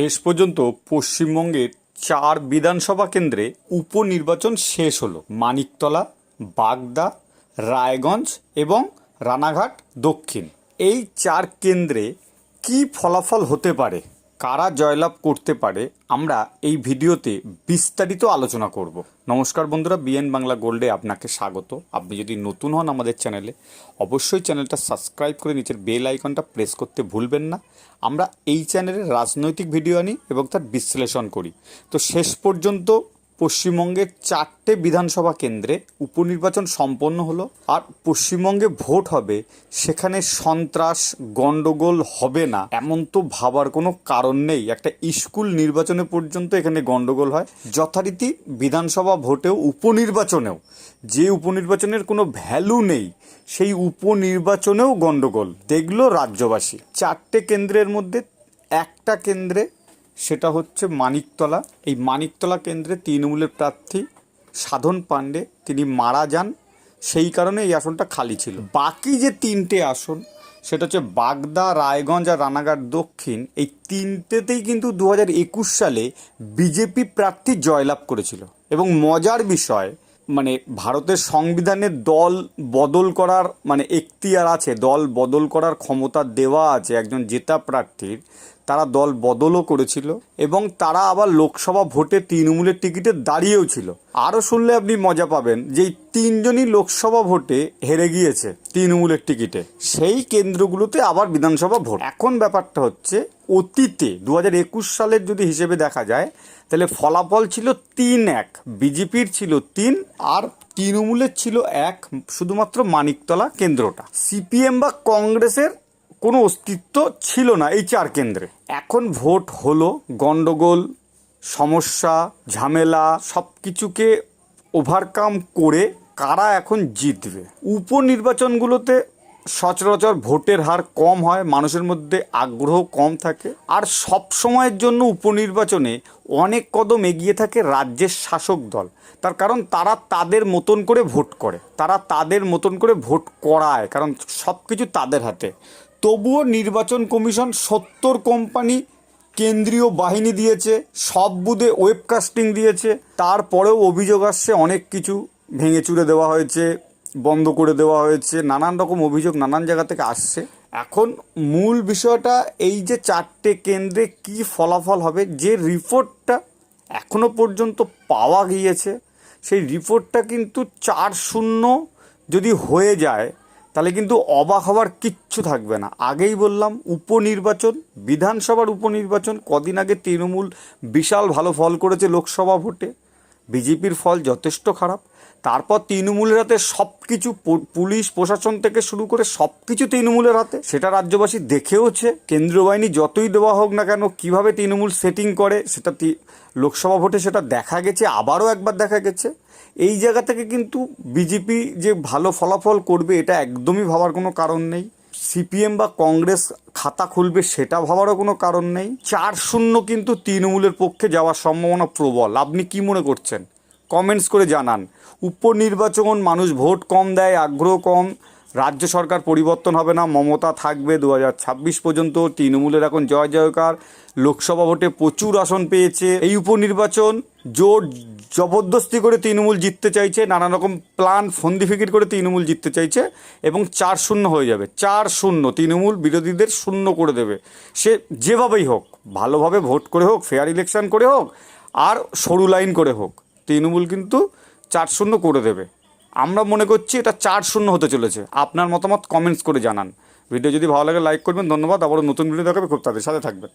শেষ পর্যন্ত পশ্চিমবঙ্গের চার বিধানসভা কেন্দ্রে উপনির্বাচন শেষ হলো। মানিকতলা, বাগদা, রায়গঞ্জ এবং রানাঘাট দক্ষিণ। এই চার কেন্দ্রে কি ফলাফল হতে পারে? কারা জয়লাভ করতে পারে, আমরা এই ভিডিওতে বিস্তারিত আলোচনা করব। নমস্কার বন্ধুরা, বিএন বাংলা গোল্ডে আপনাকে স্বাগত। আপনি যদি নতুন হন আমাদের চ্যানেলে, অবশ্যই চ্যানেলটা সাবস্ক্রাইব করে নিচের বেল আইকনটা প্রেস করতে ভুলবেন না। আমরা এই চ্যানেলে রাজনৈতিক ভিডিও আনি এবং তার বিশ্লেষণ করি। তো শেষ পর্যন্ত পশ্চিমবঙ্গের চারটে বিধানসভা কেন্দ্রে উপনির্বাচন সম্পন্ন হলো আর পশ্চিমবঙ্গে ভোট হবে, সেখানে সন্ত্রাস গন্ডগোল হবে না, এমন তো ভাবার কোনো কারণ নেই। একটা স্কুল নির্বাচনে পর্যন্ত এখানে গন্ডগোল হয়। যথারীতি বিধানসভা ভোটেও, উপনির্বাচনেও, যে উপনির্বাচনের কোনো ভ্যালু নেই, সেই উপনির্বাচনেও গন্ডগোল দেখল রাজ্যবাসী। চারটে কেন্দ্রের মধ্যে একটা কেন্দ্রে সেটা হচ্ছে মানিকতলা। এই মানিকতলা কেন্দ্রে তৃণমূলের প্রার্থী সাধন পাণ্ডে, তিনি মারা যান। সেই কারণে এই আসনটা খালি ছিল। বাকি যে তিনটে আসন, সেটা হচ্ছে বাগদা, রায়গঞ্জ আর রানাঘাট দক্ষিণ, এই তিনটেতেই কিন্তু দু হাজার একুশ সালে বিজেপি প্রার্থী জয়লাভ করেছিল। এবং মজার বিষয় মানে ভারতের সংবিধানে দল বদল করার মানে এখতিয়ার আছে, দল বদল করার ক্ষমতা দেওয়া আছে একজন জেতা প্রার্থীর, তারা দল বদলও করেছিল এবং তারা আবার লোকসভা ভোটে তৃণমূলের টিকিটে দাঁড়িয়েও ছিল। আরও শুনলে আপনি মজা পাবেন যে এই তিনজনই লোকসভা ভোটে হেরে গিয়েছে তৃণমূলের টিকিটে। সেই কেন্দ্রগুলোতে আবার বিধানসভা ভোট। এখন ব্যাপারটা হচ্ছে অতীতে দু হাজার একুশ সালের যদি হিসেবে দেখা যায়, তাহলে ফলাফল ছিল তিন এক, বিজেপির ছিল তিন আর তৃণমূলের ছিল এক, শুধুমাত্র মানিকতলা কেন্দ্রটা। সিপিএম বা কংগ্রেসের কোনো অস্তিত্ব ছিল না এই চার কেন্দ্রে। এখন ভোট হলো, গন্ডগোল, সমস্যা, ঝামেলা সব কিছুকে ওভারকাম করে কারা এখন জিতবে? উপনির্বাচনগুলোতে সচরাচর ভোটের হার কম হয়, মানুষের মধ্যে আগ্রহ কম থাকে। আর সব সময়ের জন্য উপনির্বাচনে অনেক কদম এগিয়ে থাকে রাজ্যের শাসক দল। তার কারণ তারা তাদের মতন করে ভোট করে। তারা তাদের মতন করে ভোট করায়, কারণ সব কিছু তাদের হাতে। তবুও নির্বাচন কমিশন সত্তর কোম্পানি কেন্দ্রীয় বাহিনী দিয়েছে, সব বুধে ওয়েবকাস্টিং দিয়েছে। তারপরেও অভিযোগ আসছে, অনেক কিছু ভেঙে চুরে দেওয়া হয়েছে বন্ধ করে দেওয়া হয়েছে। নানান রকম অভিযোগ নানান জায়গা থেকে আসছে। এখন মূল বিষয়টা এই যে চারটে কেন্দ্রে কি ফলাফল হবে, যে রিপোর্টটা এখনও পর্যন্ত পাওয়া গিয়েছে, সেই রিপোর্টটা কিন্তু চার শূন্য যদি হয়ে যায়, তাহলে কিন্তু অবাক হওয়ার কিচ্ছু থাকবে না। আগেই বললাম, উপনির্বাচন, বিধানসভার উপনির্বাচন, কদিন আগে তৃণমূল বিশাল ভালো ফল করেছে লোকসভা ভোটে। বিজেপির ফল যথেষ্ট খারাপ। তারপর তৃণমূলের হাতে সব কিছু পুলিশ, প্রশাসন থেকে শুরু করে সব কিছু তৃণমূলের হাতে। সেটা রাজ্যবাসী দেখেওছে। কেন্দ্রীয় বাহিনী যতই দেওয়া হোক না কেন, কীভাবে তৃণমূল সেটিং করে, সেটা লোকসভা ভোটে সেটা দেখা গেছে, আবারও একবার দেখা গেছে। এই জায়গা থেকে কিন্তু বিজেপি যে ভালো ফলাফল করবে, এটা একদমই ভাবার কোনো কারণ নেই। সিপিএম বা কংগ্রেস খাতা খুলবে সেটা ভাবারও কোনো কারণ নেই। চার শূন্য কিন্তু তৃণমূলের পক্ষে যাওয়ার সম্ভাবনা প্রবল। আপনি কি মনে করছেন? কমেন্টস করে জানান। উপনির্বাচন মানুষ ভোট কম দেয়, আগ্রহ কম। রাজ্য সরকার পরিবর্তন হবে না, মমতা থাকবে দু হাজার ছাব্বিশ পর্যন্ত, তৃণমূলের এখন জয় জয়কার, লোকসভা ভোটে প্রচুর আসন পেয়েছে। এই উপনির্বাচন জোর জবরদস্তি করে তৃণমূল জিততে চাইছে নানা রকম প্ল্যান ফন্দি ফিকির করে তৃণমূল জিততে চাইছে এবং চার শূন্য হয়ে যাবে, চার শূন্য, তৃণমূল বিরোধীদের শূন্য করে দেবে। সে যেভাবেই হোক, ভালোভাবে ভোট করে হোক ফেয়ার ইলেকশন করে হোক, আর সরু লাইন করে হোক, তৃণমূল কিন্তু চার শূন্য করে দেবে। আমরা মনে করছি এটা চার শূন্য হতে চলেছে। আপনার মতামত কমেন্টস করে জানান। ভিডিও যদি ভালো লাগে লাইক করবেন। ধন্যবাদ। আবারও নতুন ভিডিও দেখাবে। খুব তাদের সাথে থাকবেন।